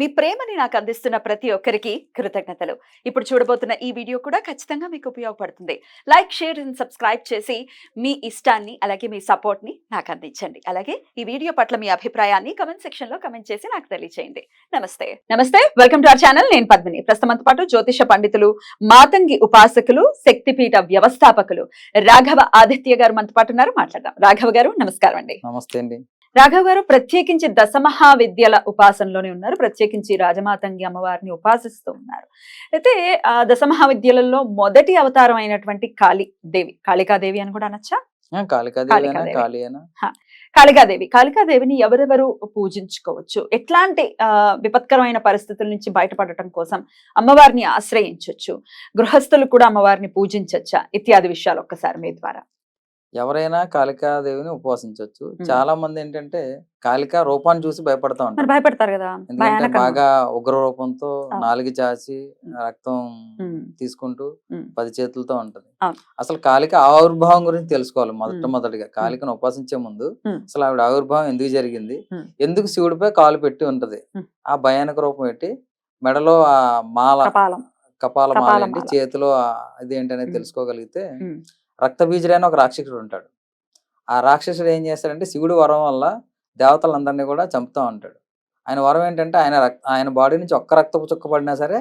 మీ ప్రేమని నాకు అందిస్తున్న ప్రతి ఒక్కరికి కృతజ్ఞతలు. ఇప్పుడు చూడబోతున్న ఈ వీడియో కూడా ఖచ్చితంగా మీకు ఉపయోగపడుతుంది. లైక్ షేర్ అండ్ సబ్స్క్రైబ్ చేసి మీ ఇష్టాన్ని అలాగే మీ సపోర్ట్ని నాకు అందించండి. అలాగే ఈ వీడియో పట్ల మీ అభిప్రాయాన్ని కమెంట్ సెక్షన్లో కమెంట్ చేసి నాకు తెలియజేయండి నమస్తే. నమస్తే. వెల్కమ్ టు అవర్ ఛానల్ నేను పద్మిని. ప్రస్తుతంతో పాటు జ్యోతిష పండితులు మాతంగి ఉపాసకులు శక్తిపీఠ వ్యవస్థాపకులు రాఘవ ఆదిత్య గారు మనతో పాటు ఉన్నారు. మాట్లాడదాం. రాఘవ గారు నమస్కారం అండి. నమస్తే అండి. రాఘవ్ గారు ప్రత్యేకించి దశమహావిద్యల ఉపాసనలోనే ఉన్నారు. ప్రత్యేకించి రాజమాతంగి అమ్మవారిని ఉపాసిస్తూ ఉన్నారు. అయితే ఆ దశమహావిద్యలలో మొదటి అవతారం అయినటువంటి కాళీ దేవి. కాళికాదేవి అని కూడా అనొచ్చా? కాళికాదేవి కాళికాదేవిని ఎవరెవరు పూజించుకోవచ్చు? ఎట్లాంటి ఆ, విపత్కరమైన పరిస్థితుల నుంచి బయటపడటం కోసం అమ్మవారిని ఆశ్రయించవచ్చు గృహస్థులు కూడా అమ్మవారిని పూజించవచ్చా ఇత్యాది విషయాలు ఒక్కసారి మీ ద్వారా. ఎవరైనా కాళికాదేవిని ఉపాసించవచ్చు చాలా మంది ఏంటంటే కాళికా రూపాన్ని చూసి భయపడతా ఉంటారు భయపడతారు కదా ఎందుకంటే. బాగా ఉగ్ర రూపంతో. నాలుగు చాచి. రక్తం తీసుకుంటూ. పది చేతులతో ఉంటది. అసలు కాళిక ఆవిర్భావం గురించి తెలుసుకోవాలి మొట్టమొదటిగా కాళికను ఉపాసించే ముందు. అసలు ఆవిడ ఆవిర్భావం ఎందుకు జరిగింది. ఎందుకు శివుడిపై కాలు పెట్టి ఉంటది. ఆ భయానక రూపం పెట్టి మెడలో ఆ మాల కపాలం మాల ఏంటి. చేతిలో ఆ ఇదేంటనేది ఉమ్. తెలుసుకోగలిగితే రక్తబీజుడైన ఒక రాక్షసుడు ఉంటాడు. ఆ రాక్షసుడు ఏం చేస్తాడంటే శివుడి వరం వల్ల దేవతలందరినీ కూడా చంపుతూ ఉంటాడు. ఆయన వరం ఏంటంటే ఆయన ఆయన బాడీ నుంచి ఒక్క రక్తపు చుక్క పడినా సరే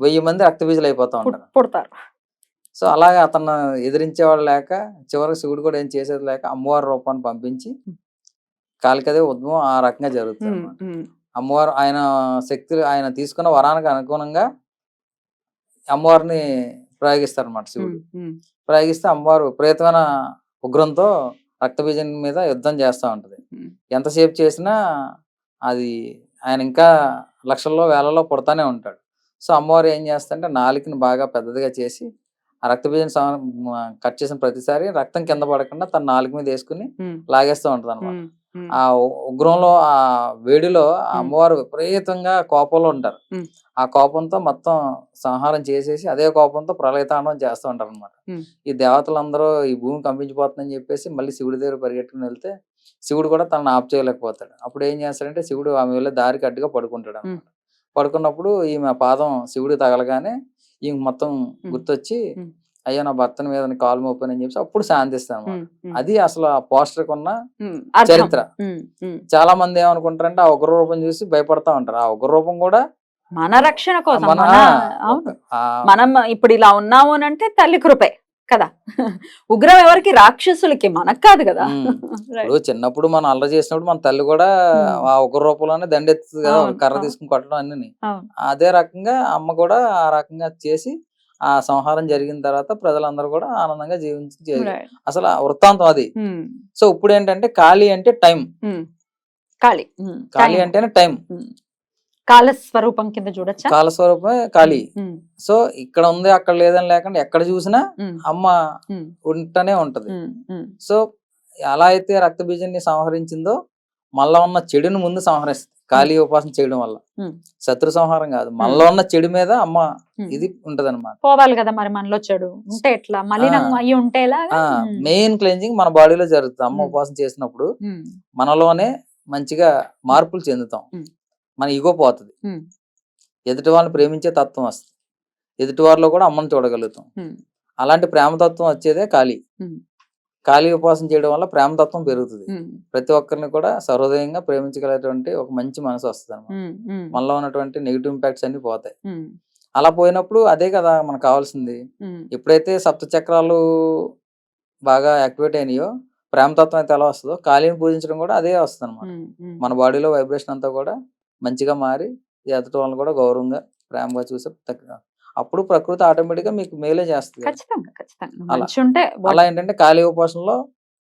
వెయ్యి మంది రక్తబీజులు అయిపోతూ ఉంటారు. పుడతారు. సో అలాగే అతను ఎదిరించేవాడు లేక చివరికి శివుడు కూడా ఏం చేసేది లేక అమ్మవారి రూపాన్ని పంపించి కాలికదే ఉద్భవం ఆ రకంగా జరుగుతుంది అమ్మవారు ఆయన శక్తి ఆయన తీసుకున్న వరానికి అనుగుణంగా అమ్మవారిని ప్రయోగిస్తారు అన్నమాట శివుడు ప్రయోగిస్తే అమ్మవారు విపరీతమైన ఉగ్రంతో రక్తబీజం మీద యుద్ధం చేస్తూ ఉంటది. ఎంతసేపు చేసినా అది ఆయన ఇంకా లక్షల్లో వేలలో పుడతానే ఉంటాడు. సో అమ్మవారు ఏం చేస్తుంటే నాలుకని బాగా పెద్దదిగా చేసి ఆ రక్తబీజం కట్ చేసిన ప్రతిసారి రక్తం కింద పడకుండా తన నాలుక మీద వేసుకుని లాగేస్తూ ఉంటది అనమాట ఆ ఉగ్రంలో ఆ వేడిలో ఆ. అమ్మవారు విపరీతంగా కోపంలో ఉంటారు. ఆ కోపంతో మొత్తం సంహారం చేసేసి అదే కోపంతో ప్రళయతాండవం చేస్తూ ఉంటారు అనమాట. ఈ దేవతలందరూ ఈ భూమి కంపించిపోతుందని చెప్పేసి మళ్ళీ శివుడి దగ్గర పరిగెట్టుకుని వెళ్తే శివుడు కూడా తనని ఆప్ చేయలేకపోతాడు అప్పుడు ఏం చేస్తాడంటే శివుడు ఆమె వెళ్ళే దారికి అడ్డుగా పడుకుంటాడు అనమాట పడుకున్నప్పుడు ఈమె పాదం శివుడు తగలగానే ఈమె మొత్తం. గుర్తొచ్చి. అయ్యో నా భర్తని మీద కాలు మోపానని చెప్పి అప్పుడు శాంతిస్తాను అది అసలు ఆ పోస్టర్ ఉన్న అర్థం. చరిత్ర. చాలా మంది ఏమనుకుంటారంటే ఆ ఉగ్ర రూపం చూసి భయపడతా ఉంటారు ఆ ఉగ్ర రూపం కూడా మన రక్షణ కోసం మన ఇప్పుడు ఇలా ఉన్నాము అని అంటే తల్లి కృపే కదా ఉగ్రం ఎవరికి రాక్షసులకి మనకు కాదు కదా. ఇప్పుడు చిన్నప్పుడు మనం అల్లరి చేసినప్పుడు మన తల్లి కూడా. ఆ ఉగ్ర రూపంలోనే దండెత్తుతుంది కదా కర్ర. తీసుకుని కొట్టడం అన్ని. అదే రకంగా అమ్మ కూడా ఆ రకంగా చేసి ఆ సంహారం జరిగిన తర్వాత ప్రజలందరూ కూడా ఆనందంగా జీవించి. అసలు వృత్తాంతం అది. ఉమ్, సో ఇప్పుడు ఏంటంటే ఖాళీ అంటే టైం ఉమ్. కాళీ ఉమ్, ఖాళీ. అంటేనే టైం ఉమ్. కాల స్వరూపం కింద చూడొచ్చా? కాలస్వరూపమే ఖాళీ. సో ఇక్కడ ఉంది అక్కడ లేదని లేకుండా ఎక్కడ చూసినా అమ్మ ఉంటనే ఉంటది. సో ఎలా అయితే రక్తబీజాన్ని సంహరించిందో మళ్ళా ఉన్న చెడుని ముందు సంహరిస్తుంది. ఖాళీ ఉపాసన చేయడం వల్ల. శత్రు సంహారం కాదు. మనలో ఉన్న చెడు మీద అమ్మ. ఇది ఉంటది అనమాట పోవాలి కదా మరి మనలో చెడు. ఉంటే ఎట్లా. అయ్యి ఉంటే? ఉమ్, మెయిన్ క్లెన్జింగ్ మన బాడీలో జరుగుతుంది. అమ్మ. ఉపాసన చేసినప్పుడు మనలోనే మంచిగా మార్పులు చెందుతాం. మన ఈగో పోతుంది. ఎదుటి వాళ్ళని ప్రేమించే తత్వం వస్తుంది. ఎదుటి వారిలో కూడా అమ్మని చూడగలుగుతాం. అలాంటి ప్రేమతత్వం వచ్చేదే ఖాళీ. ఖాళీ ఉపాసన చేయడం వల్ల ప్రేమతత్వం పెరుగుతుంది. ప్రతి ఒక్కరిని కూడా సహృదయంగా ప్రేమించగలిగేటువంటి ఒక మంచి మనసు వస్తుంది అనమాట మనలో ఉన్నటువంటి నెగిటివ్ ఇంపాక్ట్స్ అన్ని పోతాయి. అలా పోయినప్పుడు అదే కదా మనకు కావాల్సింది. ఎప్పుడైతే సప్త చక్రాలు బాగా యాక్టివేట్ అయినాయో ప్రేమతత్వం అయితే ఎలా వస్తుందో ఖాళీని పూజించడం కూడా అదే వస్తుంది అనమాట. మన బాడీలో వైబ్రేషన్ అంతా కూడా మంచిగా మారి ఎదుటి వాళ్ళని కూడా గౌరవంగా ప్రేమగా చూసే అప్పుడు ప్రకృతి ఆటోమేటిక్గా మీకు మేలే చేస్తుంది ఖచ్చితంగా ఖచ్చితంగా. అలా. ఏంటంటే ఖాళీ ఉపాసనలో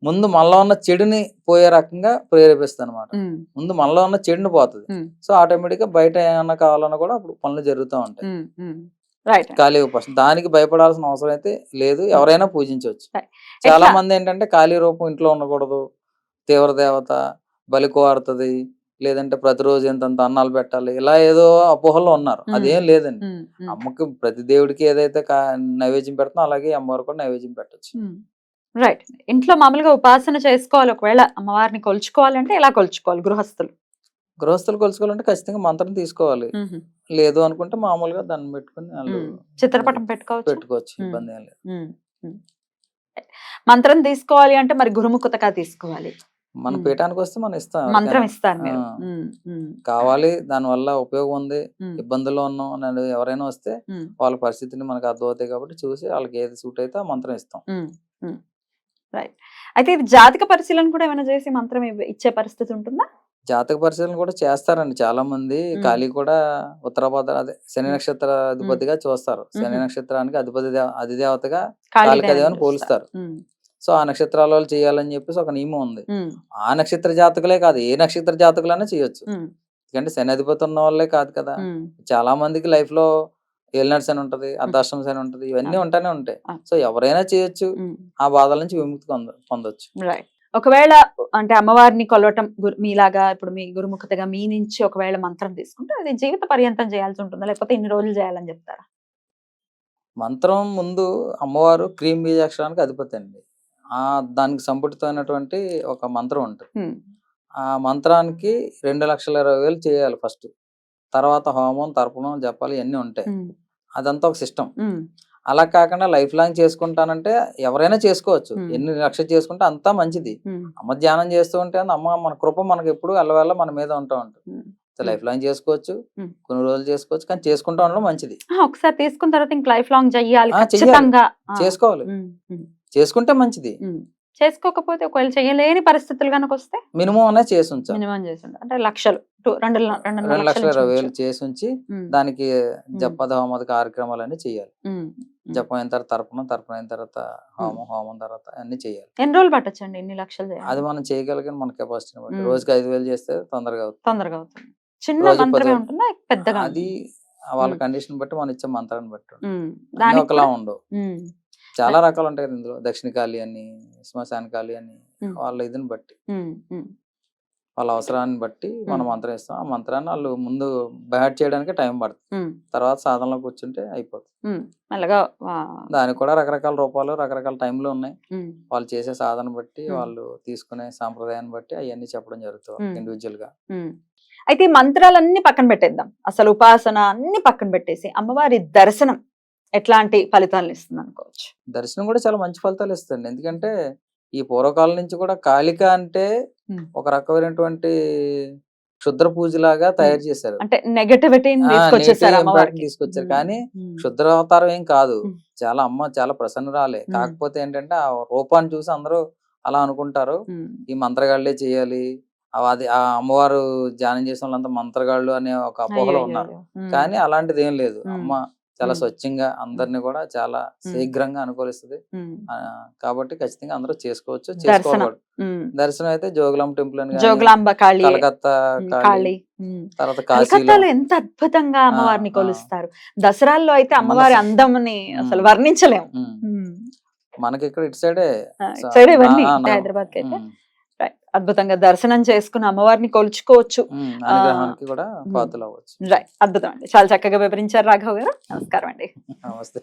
ముందు మనలో ఉన్న చెడుని పోయే రకంగా ప్రేరేపిస్తుంది అనమాట ముందు మనలో ఉన్న చెడుని పోతుంది. సో ఆటోమేటిక్గా బయట ఏమన్నా కావాలన్నా కూడా అప్పుడు పనులు జరుగుతూ ఉంటాయి. ఖాళీ ఉపాసన. దానికి భయపడాల్సిన అవసరం అయితే లేదు. ఎవరైనా పూజించవచ్చు. చాలా? మంది ఏంటంటే ఖాళీ రూపం ఇంట్లో ఉండకూడదు. తీవ్ర దేవత బలి కోరుతుంది లేదంటే ప్రతిరోజు ఇంతంత అన్నాలు పెట్టాలి. ఇలా ఏదో అపోహల్లో ఉన్నారు. అదేం లేదండి. అమ్మకి ప్రతి దేవుడికి ఏదైతే నైవేద్యం పెడుతుందో అలాగే అమ్మవారు కూడా నైవేద్యం పెట్టచ్చు. రైట్ ఇంట్లో మామూలుగా ఉపాసన చేసుకోవాలి. ఒకవేళ అమ్మవారిని కొలుచుకోవాలంటే ఎలా కొలుచుకోవాలి? గృహస్థులు. గృహస్థులు కొలుసుకోవాలంటే ఖచ్చితంగా మంత్రం తీసుకోవాలి. లేదు అనుకుంటే మామూలుగా దాన్ని పెట్టుకుని. చిత్రపటం పెట్టుకోవచ్చు? పెట్టుకోవచ్చు. ఇబ్బంది ఏం లేదు. మంత్రం తీసుకోవాలి అంటే మరి గురుముఖతగా తీసుకోవాలి? మన. పీఠానికి వస్తే మనం ఇస్తాం మంత్రం ఉమ్, కావాలి దాని వల్ల ఉపయోగం ఉంది ఇబ్బందుల్లో ఉన్నాం అని ఎవరైనా వస్తే వాళ్ళ పరిస్థితిని మనకు అర్థమవుతాయి కాబట్టి చూసి వాళ్ళకి ఏది సూట్ అయితే ఆ మంత్రం ఇస్తాం. రైట్. అయితే ఇది జాతక పరిశీలన కూడా ఏమైనా చేసి మంత్రం ఇచ్చే పరిస్థితి ఉంటుందా? జాతక పరిశీలన కూడా చేస్తారండి చాలా మంది. ఖాళీ కూడా ఉత్తరాభద్ర అదే శని. నక్షత్ర అధిపతిగా చూస్తారు. శని. నక్షత్రానికి అధిపతి దేవ- అధిదేవతగా కాళీ కాళికా దేవిని దేవిని పోలుస్తారు. సో ఆ నక్షత్రాల వాళ్ళు చేయాలని చెప్పేసి ఒక నియమం ఉంది. ఆ నక్షత్ర జాతకులే కాదు ఏ నక్షత్ర జాతకులైనా చేయొచ్చు. ఎందుకంటే శని అధిపతి ఉన్న వాళ్ళే కాదు కదా. చాలా మందికి లైఫ్లో ఏలినట్స్ అని ఉంటది అర్ధాష్టం అని ఉంటది ఇవన్నీ. ఉంటానే ఉంటాయి. సో ఎవరైనా చేయొచ్చు. ఆ బాధల నుంచి విముక్తి పొంద పొందొచ్చు. ఒకవేళ అంటే అమ్మవారిని కొలవటం గురు- మీలాగా ఇప్పుడు మీ గురుముఖతగా మీ నుంచి ఒకవేళ మంత్రం తీసుకుంటే అది జీవిత పర్యంతం చేయాల్సి ఉంటుందా? లేకపోతే ఇన్ని రోజులు చేయాలని చెప్తారా? మంత్రం ముందు అమ్మవారు క్రీమ్ బీజాక్షరానికి అధిపతి అండి. ఆ దానికి సంపుటితమైనటువంటి ఒక మంత్రం ఉంటుంది. ఆ మంత్రానికి రెండు లక్షల ఇరవై వేలు చేయాలి ఫస్ట్. తర్వాత హోమం తర్పణం జపాలు ఇవన్నీ ఉంటాయి. అదంతా ఒక సిస్టమ్ అలా కాకుండా లైఫ్ లాంగ్ చేసుకుంటానంటే ఎవరైనా చేసుకోవచ్చు. ఎన్ని లక్షలు చేసుకుంటే అంతా మంచిది. అమ్మ ధ్యానం చేస్తూ ఉంటే అమ్మ మన కృప మనకి ఎప్పుడు ఎల్లవేళ మన మీద ఉంటా ఉంటుంది. లైఫ్ లాంగ్ చేసుకోవచ్చు. కొన్ని రోజులు చేసుకోవచ్చు. కానీ చేసుకుంటా ఉండడం మంచిది. ఒకసారి తీసుకున్న తర్వాత ఇంక లైఫ్ లాంగ్ ఆ, చేసుకోవాలి. చేసుకుంటే మంచిది. చేసుకోకపోతే ఒకవేళ చేయలేని పరిస్థితులు కనుక వస్తే? మినిమం అనేది చేసి ఉంచాలి మినిమం చేసి. అంటే లక్షలు. రెండు లక్షల ఇరవై వేలు చేసి ఉంచి దానికి జపద హోమద కార్యక్రమాలన్నీ చేయాలి. ఉమ్, ఉమ్. జపం అయిన తర్వాత తర్పణం తర్పణం అయిన తర్వాత హోమం హోమం తర్వాత అన్ని చేయాలి. ఎన్ని రోజులు పట్టచ్చండి ఇన్ని లక్షలు చేయాలి? అది మనం చేయగలిగిన మన కెపాసిటీని బట్టి. రోజుకి ఐదు వేలు చేస్తే తొందరగా అవుతుంది. తొందరగా అవుతుంది. చిన్న మంత్రమే ఉంటుందా? పెద్దగా అది వాళ్ళ. కండిషన్ బట్టి మనం ఇచ్చే మంత్రాన్ని బట్టి అన్నీ ఒకలా ఉండవు. చాలా రకాలు ఉంటాయి కదా ఇందులో దక్షిణకాళి అని శ్మశాన కాళి అని. వాళ్ళ ఇదిని బట్టి వాళ్ళ అవసరాన్ని బట్టి మనం. మంత్రం ఇస్తాం ఆ మంత్రాన్ని వాళ్ళు ముందు బ్యాట్ చేయడానికి టైం పడుతుంది తర్వాత సాధనలో కూర్చుంటే అయిపోతుంది. మెల్లగా దానికి కూడా రకరకాల రూపాలు రకరకాల టైంలు ఉన్నాయి వాళ్ళు చేసే సాధన బట్టి. వాళ్ళు తీసుకునే సాంప్రదాయాన్ని బట్టి అవన్నీ చెప్పడం జరుగుతుంది. ఇండివిజువల్గా. అయితే ఈ మంత్రాలన్నీ పక్కన పెట్టేద్దాం అసలు ఉపాసన అన్ని పక్కన పెట్టేసి అమ్మవారి దర్శనం ఎట్లాంటి ఫలితాలను ఇస్తుంది అనుకోవచ్చు. దర్శనం కూడా చాలా మంచి ఫలితాలు ఇస్తుంది. ఎందుకంటే ఈ పూర్వకాలం నుంచి కూడా కాళిక అంటే. ఒక రకమైనటువంటి క్షుద్ర పూజలాగా తయారు చేశారు. అంటే అమ్మవారికి. తీసుకొచ్చారు. కానీ క్షుద్ర అవతారం ఏం కాదు. చాలా అమ్మ చాలా ప్రసన్నరాలే. కాకపోతే ఏంటంటే ఆ రూపాన్ని చూసి అందరూ అలా అనుకుంటారు. ఈ మంత్రగాళ్ళే చేయాలి. అది ఆ అమ్మవారు ధ్యానం చేసిన వాళ్ళంతా మంత్రగాళ్ళు అనే ఒక అపోహలో ఉన్నారు. కానీ అలాంటిది ఏం లేదు. అమ్మ చాలా. స్వచ్ఛంగా అందరిని కూడా చాలా శీఘ్రంగా అనుకూలిస్తుంది కాబట్టి ఖచ్చితంగా అందరూ చేసుకోవచ్చు. ఉమ్. దర్శనం అయితే జోగులాం టెంపుల్ అని జోగులాంబ కాళీ కలకత్తా కాళీ. తర్వాత కలకత్తాలో ఎంత అద్భుతంగా అమ్మవారిని. కొలుస్తారు దసరాల్లో అయితే అమ్మవారి అందముని అసలు. వర్ణించలేము. మనకి ఇక్కడ ఇటు సైడే హైదరాబాద్ అయితే. అద్భుతంగా దర్శనం చేసుకుని అమ్మవారిని కొలుచుకోవచ్చు. రైట్ అద్భుతం అండి. చాలా చక్కగా వివరించారు రాఘవ్ గారు. నమస్కారం అండి. నమస్తే.